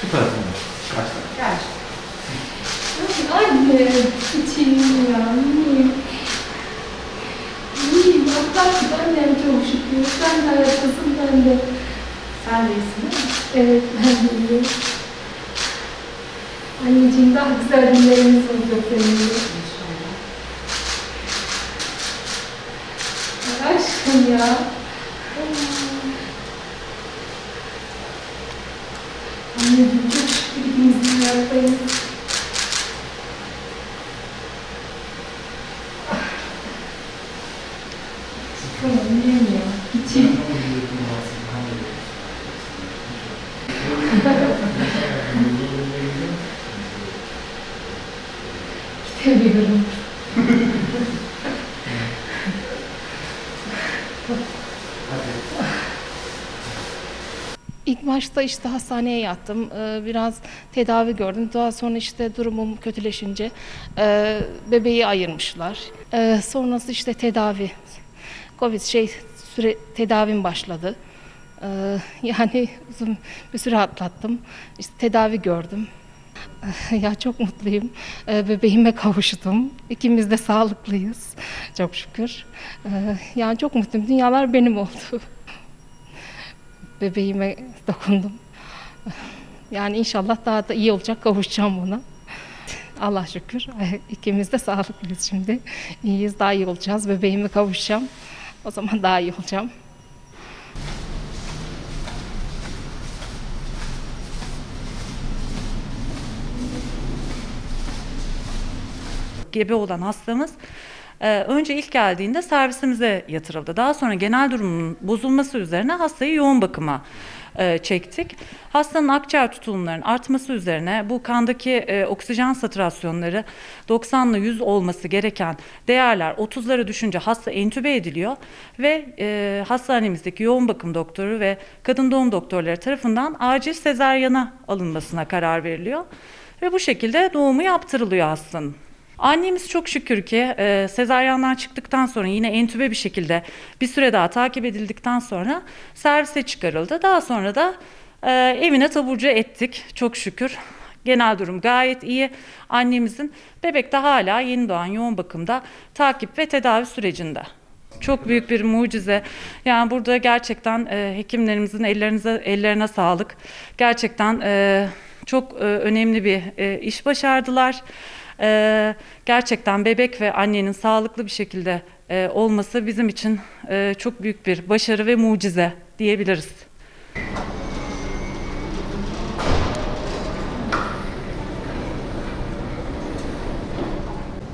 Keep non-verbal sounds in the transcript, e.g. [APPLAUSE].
Şu tarafında. Karşıda. Gel. Anne, içeyim ya, iyiyim. İyiyim, Allah annem çok şükür. Sen de hayattasın, ben de. Sen de iyisin değil mi? Evet, ben de iyiyim. Anneciğim daha güzel günlerimiz olacak seninle. İnşallah. Aşkım ya. Anneciğim çok şükür ikimiz de hayattayız. Tamam, iyiyim ya. İçeyim. İlk başta işte hastaneye yattım. Ee, Biraz tedavi gördüm. Daha sonra işte durumum kötüleşince e, bebeği ayırmışlar. Ee, Sonrası işte tedavi. Covid şey süre tedavim başladı. Ee, Yani [LAUGHS] uzun bir süre atlattım. İşte tedavi gördüm. [LAUGHS] Ya çok mutluyum. Bebeğime kavuştum. İkimiz de sağlıklıyız. Çok şükür. Yani çok mutluyum. Dünyalar benim oldu. [LAUGHS] Bebeğime dokundum. Yani inşallah daha da iyi olacak, kavuşacağım ona. Allah şükür. İkimiz de sağlıklıyız şimdi. İyiyiz, daha iyi olacağız. Bebeğime kavuşacağım. O zaman daha iyi olacağım. Gebe olan hastamız e, önce ilk geldiğinde servisimize yatırıldı. Daha sonra genel durumunun bozulması üzerine hastayı yoğun bakıma e, çektik. Hastanın akciğer tutulumlarının artması üzerine bu kandaki e, oksijen satürasyonları 90 ile 100 olması gereken değerler 30'lara düşünce hasta entübe ediliyor ve e, hastanemizdeki yoğun bakım doktoru ve kadın doğum doktorları tarafından acil sezaryana alınmasına karar veriliyor. Ve bu şekilde doğumu yaptırılıyor hastanın. Annemiz çok şükür ki e, sezaryandan çıktıktan sonra yine entübe bir şekilde bir süre daha takip edildikten sonra servise çıkarıldı. Daha sonra da e, evine taburcu ettik çok şükür. Genel durum gayet iyi. Annemizin bebek de hala yeni doğan yoğun bakımda takip ve tedavi sürecinde. Çok büyük bir mucize. Yani burada gerçekten e, hekimlerimizin ellerinize ellerine sağlık. Gerçekten e, çok e, önemli bir e, iş başardılar. E, gerçekten bebek ve annenin sağlıklı bir şekilde e, olması bizim için e, çok büyük bir başarı ve mucize diyebiliriz.